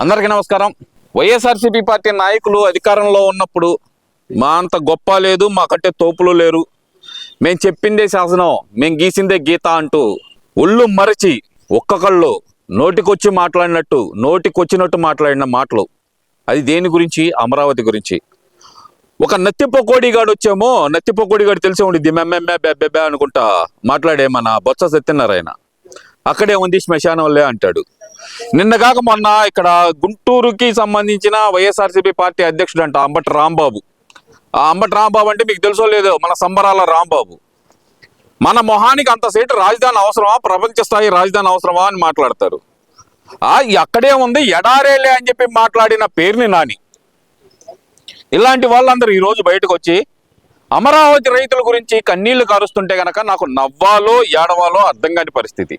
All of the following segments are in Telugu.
అందరికీ నమస్కారం. వైఎస్ఆర్సీపీ పార్టీ నాయకులు అధికారంలో ఉన్నప్పుడు మా అంత గొప్ప లేదు మాకంటే తోపులు లేరు. మేము చెప్పిందే శాసనం మేము గీసిందే గీత అంటూ ఒళ్ళు మరచి ఒక్కొక్కళ్ళు నోటికొచ్చి మాట్లాడినట్టు నోటికొచ్చినట్టు మాట్లాడిన మాటలు. అది దేని గురించి? అమరావతి గురించి. ఒక నత్తిపోకోడిగాడు వచ్చేమో నత్తిపోకోడిగాడు తెలిసి ఉండిద్ది. మెమ్మెమ్మే బెబ్బెబ్బే అనుకుంటా మాట్లాడే మన బొత్స సత్యనారాయణ. అక్కడే ఉంది శ్మశానంలే అంటాడు. నిన్న కాక మొన్న ఇక్కడ గుంటూరుకి సంబంధించిన వైఎస్ఆర్సీపీ పార్టీ అధ్యక్షుడు అంట అంబటి రాంబాబు. ఆ అంబటి రాంబాబు అంటే మీకు తెలుసో లేదో? మన సంబరాల రాంబాబు. మన మొహానికి అంత సీటు రాజధాని అవసరమా? ప్రపంచ స్థాయి రాజధాని అవసరమా అని మాట్లాడతారు. ఆ అక్కడే ఉంది ఎడారేలే అని చెప్పి మాట్లాడిన పేరుని నాని. ఇలాంటి వాళ్ళందరూ ఈ రోజు బయటకు వచ్చి అమరావతి రైతుల గురించి కన్నీళ్ళు కారుస్తుంటే గనక నాకు నవ్వాలో ఏడవాలో అర్థం కాని పరిస్థితి.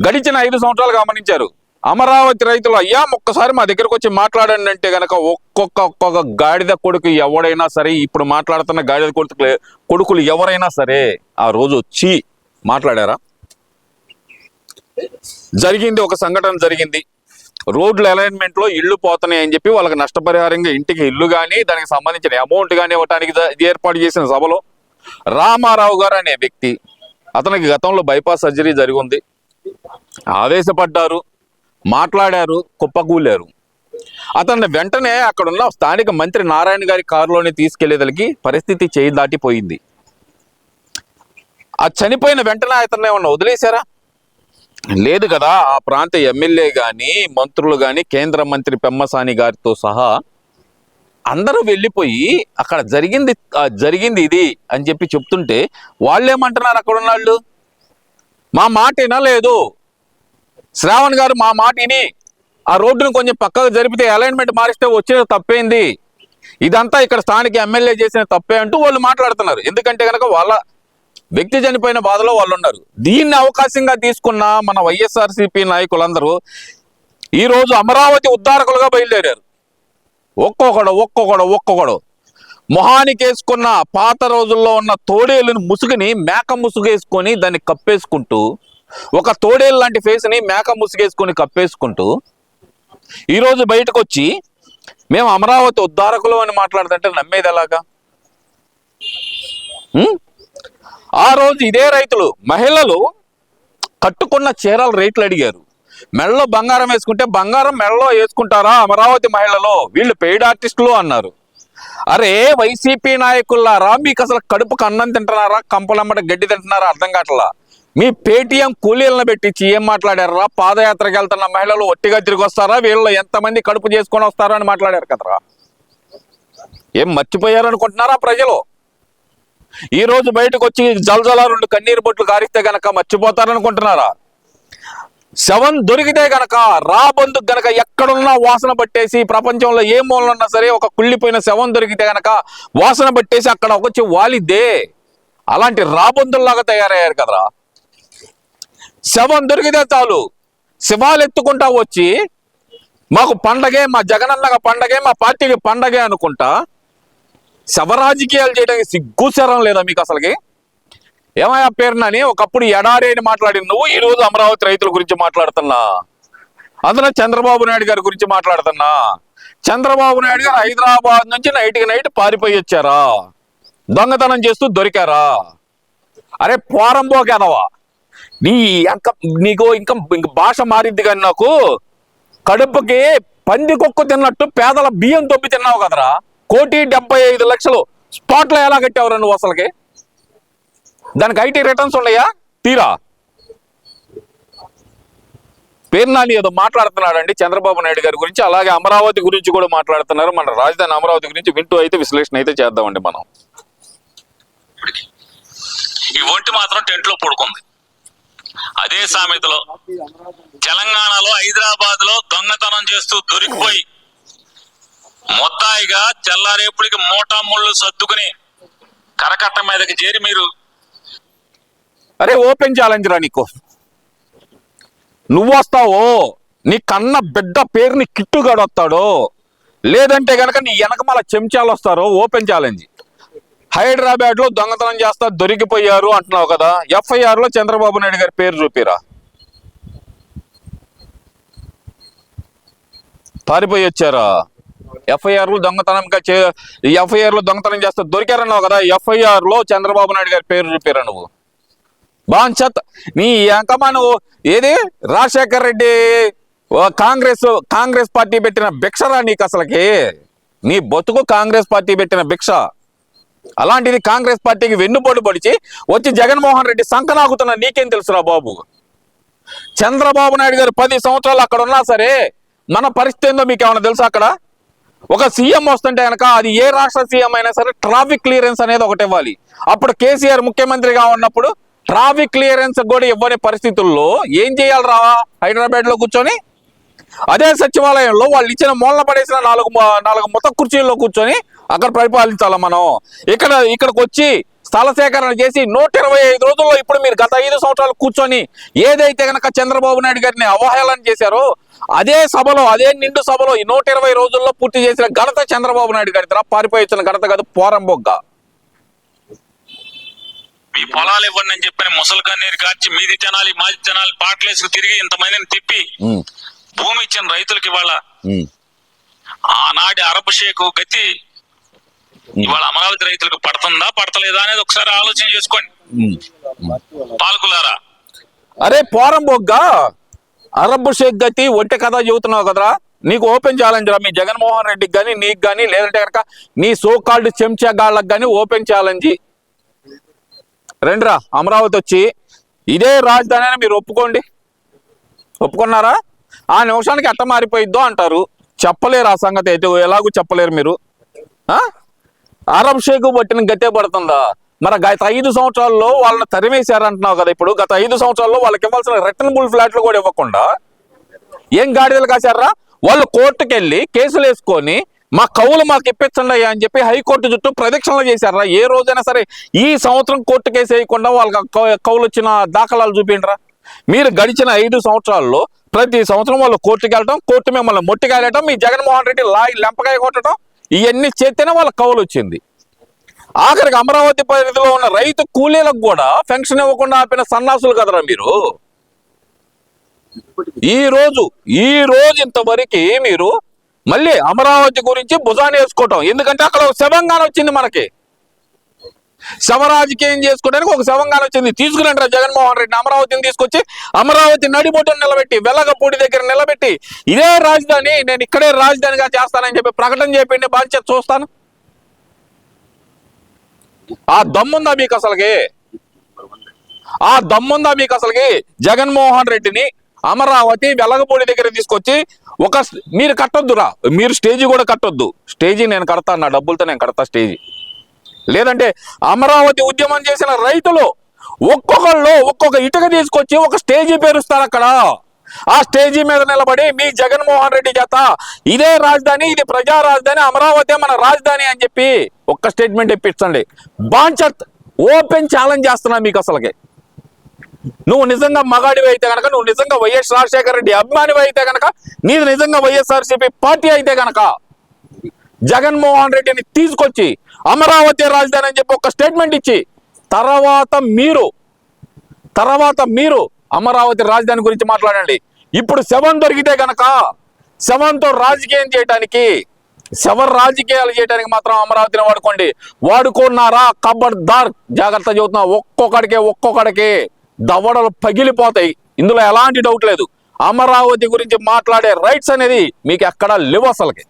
గడిచిన ఐదు సంవత్సరాలు గమనించారు. అమరావతి రైతులు అయ్యా ఒక్కసారి మా దగ్గరకు వచ్చి మాట్లాడండి అంటే గనక ఒక్కొక్క ఒక్కొక్క గాడిద కొడుకు ఎవడైనా సరే ఇప్పుడు మాట్లాడుతున్న గాడిద కొడుకు కొడుకులు ఎవరైనా సరే ఆ రోజు వచ్చి మాట్లాడారా? జరిగింది ఒక సంఘటన జరిగింది. రోడ్ల అలైన్మెంట్లో ఇల్లు పోతున్నాయి అని చెప్పి వాళ్ళకి నష్టపరిహారంగా ఇంటికి ఇల్లు కానీ దానికి సంబంధించిన అమౌంట్ కానీ ఇవ్వడానికి ఏర్పాటు చేసిన సభలో రామారావు గారు అనే వ్యక్తి అతనికి గతంలో బైపాస్ సర్జరీ జరిగింది ఆవేశపడ్డారు మాట్లాడారు కుప్పకూలారు. అతన్ని వెంటనే అక్కడున్న స్థానిక మంత్రి నారాయణ గారి కారులోనే తీసుకెళ్ళేదలికి పరిస్థితి చేయి దాటిపోయింది. ఆ చనిపోయిన వెంటనే అతన్ని ఏమన్నా వదిలేశారా? లేదు కదా ఆ ప్రాంత ఎమ్మెల్యే గాని మంత్రులు గాని కేంద్ర మంత్రి పెమ్మసాని గారితో సహా అందరూ వెళ్ళిపోయి అక్కడ జరిగింది జరిగింది ఇది అని చెప్పి చెప్తుంటే వాళ్ళేమంటున్నారు అక్కడ ఉన్నాళ్ళు మా మాట వినలేదు శ్రావణ్ గారు మా మాట విని ఆ రోడ్డును కొంచెం పక్కకు జరిపితే అలైన్మెంట్ మారిస్తే వచ్చిన తప్పేంది? ఇదంతా ఇక్కడ స్థానిక ఎమ్మెల్యే చేసిన తప్పే అంటూ వాళ్ళు మాట్లాడుతున్నారు. ఎందుకంటే కనుక వాళ్ళ వ్యక్తి చనిపోయిన బాధలో వాళ్ళు ఉన్నారు దీన్ని అవకాశంగా తీసుకున్న మన వైఎస్ఆర్సీపీ నాయకులందరూ ఈ రోజు అమరావతి ఉద్ధారకులుగా బయలుదేరారు. ఒక్కొక్కడు ఒక్కొక్కడు ఒక్కొక్కడు. మొహానికి వేసుకున్న పాత రోజుల్లో ఉన్న తోడేళ్ళని ముసుగుని మేక ముసుగేసుకొని దాన్ని కప్పేసుకుంటూ ఒక తోడేలు లాంటి ఫేస్ని మేక ముసుగేసుకొని కప్పేసుకుంటూ ఈరోజు బయటకు వచ్చి మేము అమరావతి ఉద్ధారకులు అని మాట్లాడుతుంటే నమ్మేది ఎలాగా? ఆ రోజు ఇదే రైతులు మహిళలు కట్టుకున్న చీరల రేట్లు అడిగారు. మెడలో బంగారం వేసుకుంటే బంగారం మెడలో వేసుకుంటారా అమరావతి మహిళలు? వీళ్ళు పెయిడ్ ఆర్టిస్టులు అన్నారు. అరే వైసీపీ నాయకులారా మీకు అసలు కడుపుకు అన్నం తింటున్నారా? కంపలమ్మట గడ్డి తింటున్నారా? అర్థం కావట్లా? మీ పేటీఎం కూలీలను పెట్టించి ఏం మాట్లాడారా పాదయాత్రకు వెళ్తున్న మహిళలు ఒట్టిగా తిరిగి వస్తారా వీళ్ళు ఎంతమంది కడుపు చేసుకొని వస్తారా అని మాట్లాడారు కదరా? ఏం మర్చిపోయారు అనుకుంటున్నారా ప్రజలు? ఈ రోజు బయటకు వచ్చి జలజల రెండు కన్నీరు బొట్లు కారిస్తే గనక మర్చిపోతారనుకుంటున్నారా? శవం దొరికితే గనక రాబందు గనక ఎక్కడున్నా వాసన పట్టేసి ప్రపంచంలో ఏ మూలన ఉన్నా సరే ఒక కుళ్ళిపోయిన శవం దొరికితే గనక వాసన పట్టేసి అక్కడ వచ్చి వాలిద్దే అలాంటి రాబందుల్లాగా తయారయ్యారు కదరా? శవం దొరికితే చాలు. శివాలు ఎత్తుకుంటా వచ్చి మాకు పండగే మా జగనన్నగా పండగే మా పార్టీకి పండగే అనుకుంటా శవ రాజకీయాలు చేయడానికి సిగ్గుశరం లేదా మీకు అసలుకి? ఏమయ్యా పేరునని ఒకప్పుడు ఎడారి అని మాట్లాడిన నువ్వు ఈ రోజు అమరావతి రైతుల గురించి మాట్లాడుతున్నా. అందులో చంద్రబాబు నాయుడు గారి గురించి మాట్లాడుతున్నా. చంద్రబాబు నాయుడు గారు హైదరాబాద్ నుంచి నైట్కి నైట్ పారిపోయి వచ్చారా? దొంగతనం చేస్తూ దొరికారా? అరే పోరంబోకేదవా నీ అంక నీకు ఇంకా ఇంక భాష మారింది కానీ నాకు కడుపుకి పంది తిన్నట్టు పేదల బియ్యం తొప్పి తిన్నావు కదరా. కోటి డెబ్బై ఐదు లక్షలు స్పాట్లో ఎలా కట్టావురా నువ్వు అసలుకి? దానికి ఐటీ రిటర్న్స్ ఉన్నాయా? తీరా. పేరు నాని ఏదో మాట్లాడుతున్నాడండి చంద్రబాబు నాయుడు గారి గురించి. అలాగే అమరావతి గురించి కూడా మాట్లాడుతున్నారు. మన రాజధాని అమరావతి గురించి వింటూ అయితే విశ్లేషణ అయితే చేద్దామండి మనం. ఈ ఒంటి మాత్రం టెంట్లో పడుకుంది. అదే సామెతలో తెలంగాణలో హైదరాబాద్లో దొంగతనం చేస్తూ దొరికిపోయి మొత్తాయిగా తెల్లారేపుడికి మోటా ముళ్ళు సర్దుకుని కరకట్ట మీదకి చేరి మీరు. అరే ఓపెన్ ఛాలెంజ్ రా నీకు. నువ్వు వస్తావో నీ కన్న బిడ్డ పేరుని కిట్టుగాడు వస్తాడో లేదంటే గనక నీ వెనక మళ్ళీ చెంచాలు వస్తారో ఓపెన్ ఛాలెంజ్ హైదరాబాద్లో దొంగతనం చేస్తా దొరికిపోయారు అంటున్నావు కదా. ఎఫ్ఐఆర్లో చంద్రబాబు నాయుడు గారి పేరు చూపిరా. పారిపోయి వచ్చారా? ఎఫ్ఐఆర్లు దొంగతనంగా చే ఎఫ్ఐఆర్లు దొంగతనం చేస్తే దొరికారన్నావు కదా ఎఫ్ఐఆర్లో చంద్రబాబు నాయుడు గారి పేరు చెప్పారా నువ్వు. బాంచత్ నీ ఎంకమా నువ్వు ఏది? రాజశేఖర్ రెడ్డి ఓ కాంగ్రెస్ కాంగ్రెస్ పార్టీ పెట్టిన భిక్షరా నీకు అసలుకి? నీ బతుకు కాంగ్రెస్ పార్టీ పెట్టిన భిక్ష. అలాంటిది కాంగ్రెస్ పార్టీకి వెన్నుపోటు పొడిచి వచ్చి జగన్మోహన్ రెడ్డి సంకనాగుతున్న నీకేం తెలుసురా బాబు? చంద్రబాబు నాయుడు గారు పది సంవత్సరాలు అక్కడ ఉన్నా సరే మన పరిస్థితి ఏందో మీకు ఏమైనా తెలుసా అక్కడ? ఒక సీఎం వస్తుంటే కనుక అది ఏ రాష్ట్ర సీఎం అయినా సరే ట్రాఫిక్ క్లియరెన్స్ అనేది ఒకటి ఇవ్వాలి. అప్పుడు కేసీఆర్ ముఖ్యమంత్రిగా ఉన్నప్పుడు ట్రాఫిక్ క్లియరెన్స్ కూడా ఇవ్వని పరిస్థితుల్లో ఏం చేయాలి రావా హైదరాబాద్లో కూర్చొని? అదే సచివాలయంలో వాళ్ళు ఇచ్చిన మూలన పడేసిన నాలుగు నాలుగు మొత్తం కుర్చీల్లో కూర్చొని అక్కడ పరిపాలించాలి మనం? ఇక్కడ ఇక్కడికి వచ్చి స్థల సేకరణ చేసి నూట ఇరవై ఐదు రోజుల్లో ఇప్పుడు మీరు గత ఐదు సంవత్సరాలు కూర్చొని ఏదైతే గనక చంద్రబాబు నాయుడు గారిని అవహేళన చేశారో అదే సభలో అదే నిండు సభలో ఈ నూట ఇరవై రోజుల్లో పూర్తి చేసిన ఘనత చంద్రబాబు నాయుడు గారి పారిపోయి వచ్చిన ఘనత కాదు పోరంబొగ్గ మీ పొలాలు ఇవ్వండి అని చెప్పిన ముసలి కన్నీరు కార్చి మీది తినాలి మాది తినాలి పాటలేసుకు తిరిగి ఇంతమందిని తిప్పి భూమి ఇచ్చిన రైతులకి ఇవాళ ఆనాటి అరబ్ షేక్ గతి ఇవాళ అమరావతి రైతులకు పడుతుందా పడతలేదా అనేది ఒకసారి ఆలోచన చేసుకోండి. పాలకులారా? అరే పోరంబొగ్గ అరబ్ షేక్ గతి ఒంటె కథ చెబుతున్నావు కదరా? నీకు ఓపెన్ ఛాలెంజ్ రా మీ జగన్మోహన్ రెడ్డికి కానీ నీకు కానీ లేదంటే కనుక నీ సో కాల్డ్ చెంచా గాళ్ళకి కానీ ఓపెన్ ఛాలెంజ్. రండిరా అమరావతి వచ్చి. ఇదే రాజధాని అని మీరు ఒప్పుకోండి. ఒప్పుకున్నారా? ఆ నిమిషానికి ఎట్ట మారిపోయిద్దో అంటారు. చెప్పలేరు ఆ సంగతి అయితే ఎలాగూ చెప్పలేరు మీరు. ఆ? అరబ్ షేక్ పట్టిన గతే పడుతుందా? మరి గత ఐదు సంవత్సరాల్లో వాళ్ళని తరిమేశారంటున్నావు కదా ఇప్పుడు. గత ఐదు సంవత్సరాల్లో వాళ్ళకి ఇవ్వాల్సిన రిటర్నబుల్ ఫ్లాట్లు కూడా ఇవ్వకుండా ఏం గాడిదలు కాశారా? వాళ్ళు కోర్టుకు వెళ్ళి కేసులు వేసుకొని మా కవులు మాకు ఇప్పించండి అని చెప్పి హైకోర్టు చుట్టూ ప్రదక్షిణలు చేశారా? ఏ రోజైనా సరే ఈ సంవత్సరం కోర్టు కేసు వేయకుండా వాళ్ళకి కవులు వచ్చిన దాఖలాలు చూపిండ్రా? మీరు గడిచిన ఐదు సంవత్సరాల్లో ప్రతి సంవత్సరం వాళ్ళు కోర్టుకి వెళ్ళటం కోర్టు మిమ్మల్ని మొట్టికాయలటం మీ జగన్మోహన్ రెడ్డి లాగి లెంపకాయ కొట్టడం ఇవన్నీ చేస్తేనే వాళ్ళ కవులు వచ్చింది. ఆఖరికి అమరావతి పరిధిలో ఉన్న రైతు కూలీలకు కూడా పెన్షన్ ఇవ్వకుండా ఆపిన సన్నాసులు కదరా మీరు? ఈ రోజు ఈ రోజు ఇంతవరకు మీరు మళ్ళీ అమరావతి గురించి భుజాన్ని వేసుకోవటం. ఎందుకంటే అక్కడ ఒక శవంగాన వచ్చింది మనకి. శవరాజకీయం చేసుకోవడానికి ఒక శవంగాన వచ్చింది. తీసుకురంటారా జగన్మోహన్ రెడ్డి అమరావతిని తీసుకొచ్చి అమరావతి నడిబొట్టును నిలబెట్టి వెల్లగపూడి దగ్గర నిలబెట్టి ఇదే రాజధాని నేను ఇక్కడే రాజధానిగా చేస్తానని చెప్పి ప్రకటన చేయండి బాధ్యత చూస్తాను. ఆ దమ్ముందా మీకు అసలుకి? ఆ దమ్ముందా మీకు అసలుకి? జగన్మోహన్ రెడ్డిని అమరావతి వెలగపూడి దగ్గర తీసుకొచ్చి ఒక మీరు కట్టొద్దురా. మీరు స్టేజీ కూడా కట్టొద్దు. స్టేజీ నేను కడతా నా డబ్బులతో నేను కడతా స్టేజీ. లేదంటే అమరావతి ఉద్యమం చేసిన రైతులు ఒక్కొక్కళ్ళు ఒక్కొక్క ఇటుక తీసుకొచ్చి ఒక స్టేజీ పేరుస్తారు అక్కడ. ఆ స్టేజీ మీద నిలబడి మీ జగన్మోహన్ రెడ్డి చేత ఇదే రాజధాని ఇది ప్రజా రాజధాని అమరావతి మన రాజధాని అని చెప్పి ఒక్క స్టేట్మెంట్ ఇప్పించండి. బాంచత్ ఓపెన్ ఛాలెంజ్ చేస్తున్నా మీకు అసలుకి. నువ్వు నిజంగా మగాడివి అయితే కనుక నువ్వు నిజంగా వైఎస్ రాజశేఖర రెడ్డి అభిమానివి అయితే కనుక నీది నిజంగా వైఎస్ఆర్సీపీ పార్టీ అయితే కనుక జగన్మోహన్ రెడ్డిని తీసుకొచ్చి అమరావతి రాజధాని అని చెప్పి ఒక స్టేట్మెంట్ ఇచ్చి తర్వాత మీరు తర్వాత మీరు అమరావతి రాజధాని గురించి మాట్లాడండి. ఇప్పుడు శవం దొరికితే గనక శవంతో రాజకీయం చేయటానికి శవ రాజకీయాలు చేయడానికి మాత్రం అమరావతిని వాడుకోండి. వాడుకున్నారా? కబడ్దార్ జాగ్రత్త చదువుతున్నా. ఒక్కొక్కడికే ఒక్కొక్కడికే దవడలు పగిలిపోతాయి. ఇందులో ఎలాంటి డౌట్ లేదు. అమరావతి గురించి మాట్లాడే రైట్స్ అనేది మీకు ఎక్కడా లేవు అసలుకి.